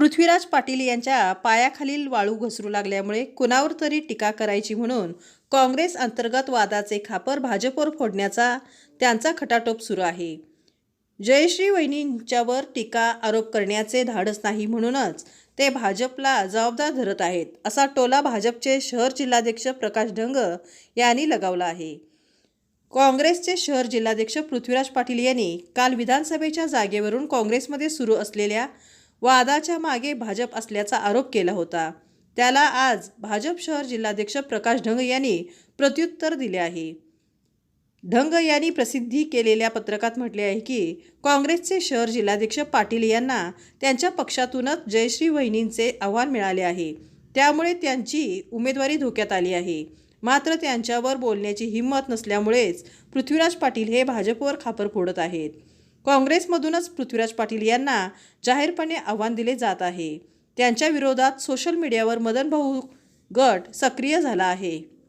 पृथ्वीराज पाटील यांच्या पायाखालील वाळू घसरू लागल्यामुळे कुणावर तरी टीका करायची म्हणून काँग्रेस अंतर्गत वादाचे खापर भाजपवर फोडण्याचा त्यांचा खटाटोप सुरू आहे. जयश्री वहिनींच्यावर टीका आरोप करण्याचे धाडस नाही म्हणूनच ते भाजपला जबाबदार धरत आहेत असा टोला भाजपचे शहर जिल्हाध्यक्ष प्रकाश ढंग यांनी लगावला आहे. काँग्रेसचे शहर जिल्हाध्यक्ष पृथ्वीराज पाटील यांनी काल विधानसभेच्या जागेवरून काँग्रेसमध्ये सुरू असलेल्या वादाच्या मागे भाजप असल्याचा आरोप केला होता. त्याला आज भाजप शहर जिल्हाध्यक्ष प्रकाश ढंग यांनी प्रत्युत्तर दिले आहे. ढंग यांनी प्रसिद्धी केलेल्या पत्रकात म्हटले आहे की काँग्रेसचे शहर जिल्हाध्यक्ष पाटील यांना त्यांच्या पक्षातूनच जयश्री वहिनींचे आव्हान मिळाले आहे. त्यामुळे त्यांची उमेदवारी धोक्यात आली आहे. मात्र त्यांच्यावर बोलण्याची हिंमत नसल्यामुळेच पृथ्वीराज पाटील हे भाजपवर खापर फोडत आहेत. काँग्रेसमधूनच पृथ्वीराज पाटील यांना जाहीरपणे आव्हान दिले जात आहे. त्यांच्या विरोधात सोशल मीडियावर मदन भाऊ गट सक्रिय झाला आहे.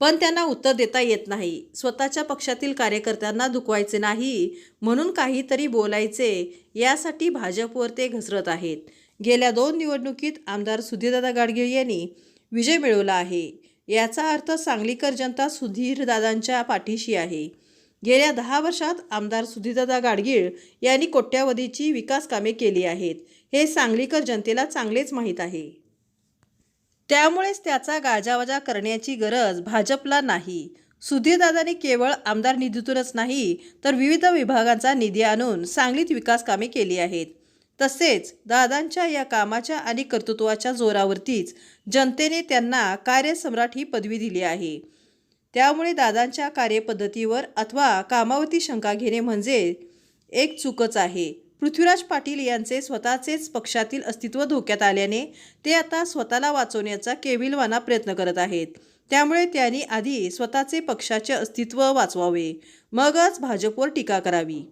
पण त्यांना उत्तर देता येत नाही. स्वतःच्या पक्षातील कार्यकर्त्यांना दुखवायचे नाही म्हणून काहीतरी बोलायचे यासाठी भाजपवर ते घसरत आहेत. गेल्या दोन निवडणुकीत आमदार सुधीरदादा गाडगीळ यांनी विजय मिळवला आहे. याचा अर्थ सांगलीकर जनता सुधीरदादांच्या पाठीशी आहे. गेल्या दहा वर्षात आमदार सुधीरदादा गाडगीळ यांनी कोट्यावधीची विकास कामे केली आहेत. हे सांगलीकर जनतेला चांगलेच माहीत आहे. त्यामुळेच त्याचा गाजावाजा करण्याची गरज भाजपला नाही. सुधीरदादांनी केवळ आमदार निधीतूनच नाही तर विविध विभागांचा निधी आणून सांगलीत विकास कामे केली आहेत. तसेच दादांच्या या कामाच्या आणि कर्तृत्वाच्या जोरावरतीच जनतेने त्यांना कार्यसम्राट ही पदवी दिली आहे. त्यामुळे दादांच्या कार्यपद्धतीवर अथवा कामावरती शंका घेणे म्हणजे एक चूकच आहे. पृथ्वीराज पाटील यांचे स्वतःचेच पक्षातील अस्तित्व धोक्यात आल्याने ते आता स्वतःला वाचवण्याचा केविलवाना प्रयत्न करत आहेत. त्यामुळे त्यांनी आधी स्वतःचे पक्षाचे अस्तित्व वाचवावे. मगच भाजपवर टीका करावी.